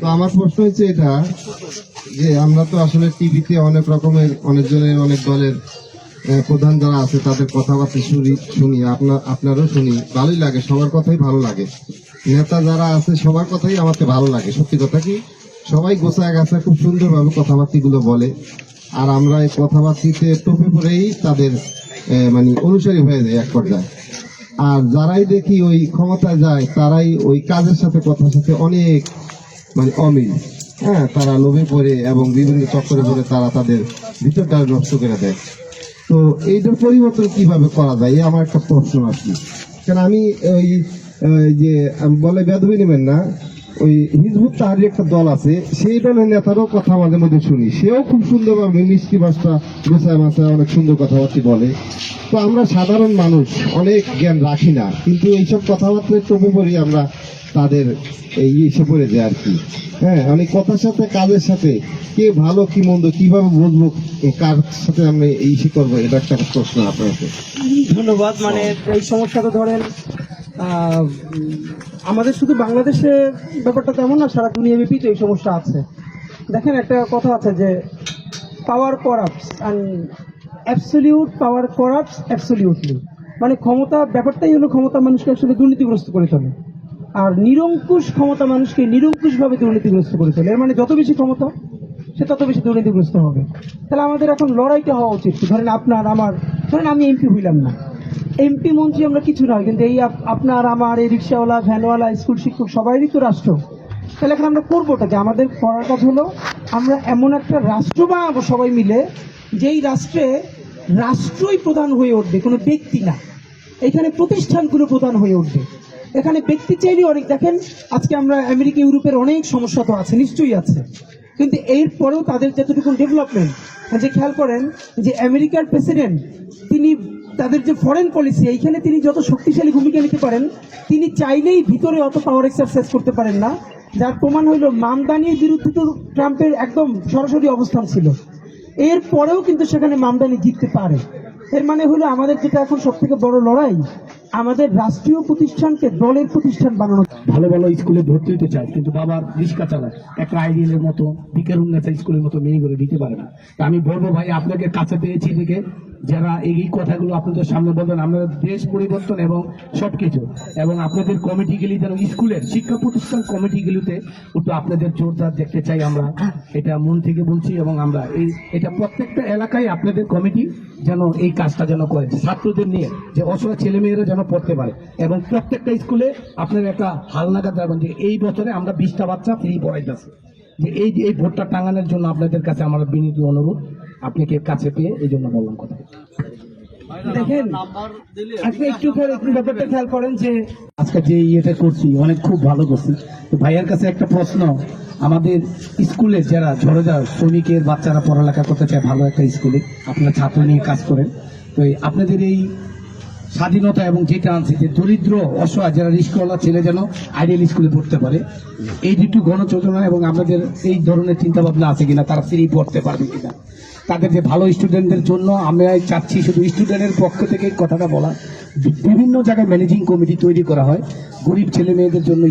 তো আমার প্রশ্ন হচ্ছে এটা, যে আমরা তো আসলে টিভিতে অনেক রকমের অনেকজনের অনেক দলের প্রধান যারা আছে, তাদের কথাবার্তা শুনি শুনি আপনার আপনারও শুনি, ভালোই লাগে, সবার কথাই ভালো লাগে। নেতা যারা আছে, সবার কথাই আমাকে ভালো লাগে, সত্যি কথা কি? সবাই গোছায় গাছা খুব সুন্দরভাবে কথাবার্তিগুলো বলে, আর আমরা এই কথাবার্তিতে টোপে পড়েই তাদের মানে অনুসারী হয়ে যায় এক পর্যায়ে। আর যারাই দেখি ওই ক্ষমতায় যায়, তারাই ওই কাজের সাথে, কথার সাথে অনেক মানে অমিল হ্যাঁ তারা লোভে পড়ে এবং বিভিন্ন চক্করে পড়ে তারা তাদের ভিতরটা নষ্ট করে দেয়। তো এইটার পরিবর্তন কীভাবে করা যায়? এই আমার একটা প্রশ্ন কি কারণ আমি ওই যে বলে বেদবি নেবেন না, ওই হিজবুত তাহারি একটা দল আছে, সেই দলের নেতারও কথা মাঝে মধ্যে শুনি। সেও খুব সুন্দরভাবে মিষ্টি ভাষা গোসায় মাছায় অনেক সুন্দর কথাবার্তা বলে। তো আমরা সাধারণ মানুষ, অনেক জ্ঞান রাখি না। কিন্তু এইসব কথাবার্তায় চোখে পড়ি আমরা তাদের এই এসে পড়ে যায় আর কি। হ্যাঁ অনেক কথার সাথে, কাজের সাথে, কে ভালো, কি মন্দ, কীভাবে বুঝব কার সাথে আমরা এই সে করব, এটা একটা প্রশ্ন আপনার কাছে ধন্যবাদ মানে এই সমস্যাটা ধরেন আমাদের শুধু বাংলাদেশে ব্যাপারটা তেমন না, সারা দুনিয়া ব্যাপী তো এই সমস্যা আছে। দেখেন, একটা কথা আছে যে power corrupts and absolute power corrupts absolutely মানে ক্ষমতা, ব্যাপারটাই হলো ক্ষমতা মানুষকে আসলে দুর্নীতিগ্রস্ত করে তোলে। আর নিরঙ্কুশ ক্ষমতা মানুষকে নিরঙ্কুশভাবে দুর্নীতিগ্রস্ত করে তোলে এর মানে যত বেশি ক্ষমতা, সে তত বেশি দুর্নীতিগ্রস্ত হবে। তাহলে আমাদের এখন লড়াইটা হওয়া উচিত। ধরেন আপনার, আমার, ধরেন আমি এমপি হইলাম না। এমপি মন্ত্রী আমরা কিছু নয়, কিন্তু এই আপ- আপনার, আমার, এই রিক্সাওয়ালা, ভ্যানওয়ালা, স্কুল শিক্ষক সবাইরই তো রাষ্ট্র। তাহলে এখন আমরা করবোটা যে আমাদের করার কাজ হলো আমরা এমন একটা রাষ্ট্র বানাবো সবাই মিলে, যেই রাষ্ট্রে রাষ্ট্রই প্রধান হয়ে উঠবে, কোনো ব্যক্তি না। এখানে প্রতিষ্ঠানগুলো প্রধান হয়ে উঠবে। এখানে ব্যক্তি চাইলে অনেক, দেখেন, আজকে আমরা আমেরিকা, ইউরোপের অনেক সমস্যা তো আছে, নিশ্চয়ই আছে। কিন্তু এর পরেও তাদের যতটুকু ডেভেলপমেন্ট যে খেয়াল করেন যে আমেরিকার প্রেসিডেন্ট, তিনি তাদের যে ফরেন পলিসি এইখানে তিনি যত শক্তিশালী ভূমিকা নিতে পারেন, তিনি চাইলেই ভিতরে অত পাওয়ার এক্সারসাইজ করতে পারেন না। যার প্রমাণ হইল মামদানির বিরুদ্ধে তো ট্রাম্পের একদম সরাসরি অবস্থান ছিল। এর পরেও কিন্তু সেখানে মামদানি জিততে পারে। এর মানে হলো, আমাদের যেটা এখন সব থেকে বড় লড়াই আমাদের রাষ্ট্রীয় প্রতিষ্ঠানকে দলের প্রতিষ্ঠান বানানো ভালো ভালো স্কুলে ভর্তি হতে চায়, কিন্তু বাবার রিক্সা চালায়। একটা আইডিয়ালের মতো বিকারুন্নেসা স্কুলের মতো মেয়ে করে দিতে পারে না। আমি বলব ভাই, আপনাকে কাছে পেয়েছি দেখে যারা এই কথাগুলো আপনাদের সামনে বলবেন আমাদের দেশ পরিবর্তন এবং সবকিছু। এবং আপনাদের কমিটিগুলি যেন স্কুলের শিক্ষা প্রতিষ্ঠান কমিটিগুলিতে একটু আপনাদের জোরদার দেখতে চাই আমরা। এটা মন থেকে বলছি এবং আমরা এই, এটা প্রত্যেকটা এলাকায় আপনাদের কমিটি যেন এই কাজটা যেন করে, ছাত্রদের নিয়ে, যে অসহায় ছেলেমেয়েরা যেন পড়তে পারে। এবং প্রত্যেকটা স্কুলে আপনার একটা হালনাগাদ রাখবেন যে এই বছরে আমরা বিশটা বাচ্চা ফ্রি পড়াইতেছি। যে এই এই ভোটটা টাঙানোর জন্য আপনাদের কাছে আমার বিনীত অনুরোধ। আপনাকে কাছে পেয়ে এই জন্য বললাম কথা দেখেন, আপনি একটু ব্যাপারটা খেয়াল করেন যে আজকে যে ইয়েটা করছি, অনেক খুব ভালো করছি। তো ভাইয়ের কাছে একটা প্রশ্ন, আমাদের স্কুলে যারা ঝরে যাওয়া শ্রমিকের বাচ্চারা পড়ালেখা করতে চায়, ভালো একটা স্কুলে আপনারা ছাত্র নিয়ে কাজ করেন। তো আপনাদের এই স্বাধীনতা এবং যেটা আনছে দরিদ্র, অসহায় যারা রিস্কওয়ালা ছেলে যেন আইডিয়াল স্কুলে পড়তে পারে, এই দুটো গণচোচনা এবং আমাদের এই ধরনের চিন্তা ভাবনা আছে কিনা, তারা ফ্রি পড়তে পারবে কিনা। তাদের যে ভালো স্টুডেন্টদের জন্য আমরা চাচ্ছি শুধু স্টুডেন্টের পক্ষ থেকে কথাটা বলা। বিভিন্ন জায়গায় ম্যানেজিং কমিটি তৈরি করা হয়। গরিব ছেলে মেয়েদের জন্য